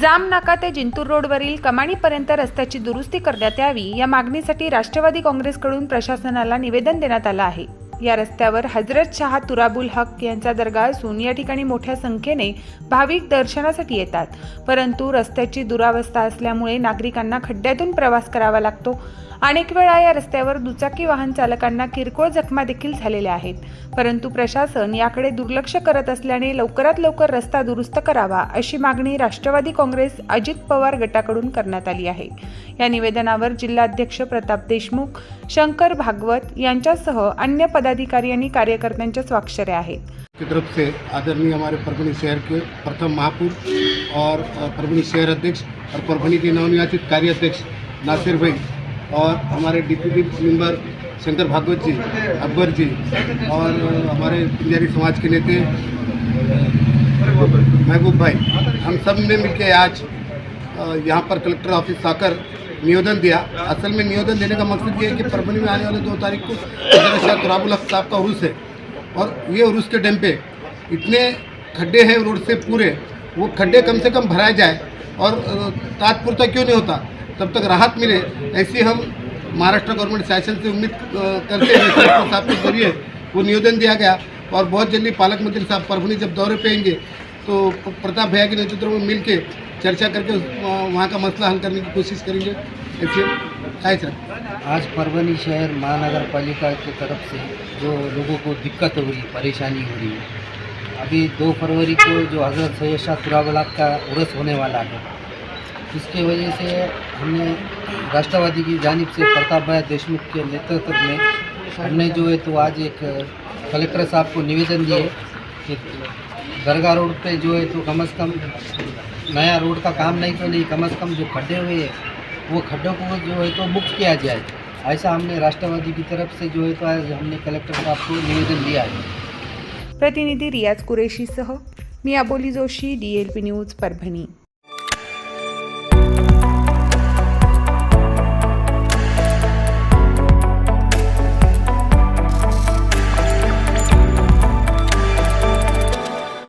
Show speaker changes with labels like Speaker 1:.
Speaker 1: जाम नाका ते जिंतूर रोडवरील कमाणीपर्यंत रस्त्याची दुरुस्ती करण्यात यावी या मागणीसाठी राष्ट्रवादी काँग्रेसकडून प्रशासनाला निवेदन देण्यात आलं आहे. या रस्त्यावर हजरत शहा तुराबुल हक यांचा दर्गा असून या ठिकाणी मोठ्या संख्येने भाविक दर्शनासाठी येतात. परंतु रस्त्याची दुरावस्था असल्यामुळे नागरिकांना खड्ड्यातून प्रवास करावा लागतो. अनेक वेळा या रस्त्यावर दुचाकी वाहन चालकांना किरकोळ जखमा देखील झालेल्या आहेत. परंतु प्रशासन याकडे दुर्लक्ष करत असल्याने लवकरात लवकर रस्ता दुरुस्त करावा अशी मागणी राष्ट्रवादी काँग्रेस अजित पवार गटाकडून करण्यात आली आहे. या निवेदनावर जिल्हाध्यक्ष प्रताप देशमुख शंकर भागवत यांच्यासह अन्य पदाधिकारी आणि कार्यकर्त्यांच्या स्वाक्षऱ्या आहेत.
Speaker 2: की तरफ से आदरणीय हमारे परभणी शहर के प्रथम महापौर और परभणी शहर अध्यक्ष और परभणी के नवनिर्वाचित कार्याध्यक्ष नासिर भाई और हमारे डिप्यूटी मेंबर शंकर भागवत जी अकबर जी और हमारे पंजाबी समाज के नेते महबूब भाई हम सब ने मिलकर आज यहाँ पर कलेक्टर ऑफिस आकर निवेदन दिया। असल में निवेदन देने का मकसद ये है कि परभनी में आने वाले दो तारीख को शाह तुराबुल साहब का उर्स है। और ये उर्स के टाइम पे इतने खड्डे हैं रोड से पूरे, वो खड्डे कम से कम भराए जाए और तात्पुरता क्यों नहीं होता? तब तक राहत मिले, ऐसी हम महाराष्ट्र गवर्नमेंट शासन से उम्मीद करते हैं साहब के ज़रिए वो निवेदन दिया गया। और बहुत जल्दी पालक मंत्री साहब परभनी जब दौरे पे आएँगे तो प्रताप भैया के नेतृत्व में मिल के चर्चा करके वहाँ का मसला हल करने की कोशिश करेंगे। सर
Speaker 3: आज परवनी शहर महानगर पालिका की तरफ़ से जो लोगों को दिक्कत हो रही, परेशानी हो रही है। अभी दो फरवरी को जो हज़रत सैयद शाह का उर्स होने वाला है इसके वजह से हमने राष्ट्रवादी की जानब से प्रताप भाई देशमुख के नेतृत्व में हमने जो है तो आज एक कलेक्टर साहब को निवेदन दिए। कि दरगाह रोड पे जो है तो कम से कम नया रोड का काम नहीं तो नहीं कम से कम जो खड्डे हुए हैं वो खड्डों को जो है तो मुक्त किया जाए। ऐसा हमने राष्ट्रवादी की तरफ से जो है तो आज हमने कलेक्टर साहब को निवेदन दिया है।
Speaker 1: प्रतिनिधि रियाज कुरेशी सह मी Aboli Joshi D L P news Parbhani.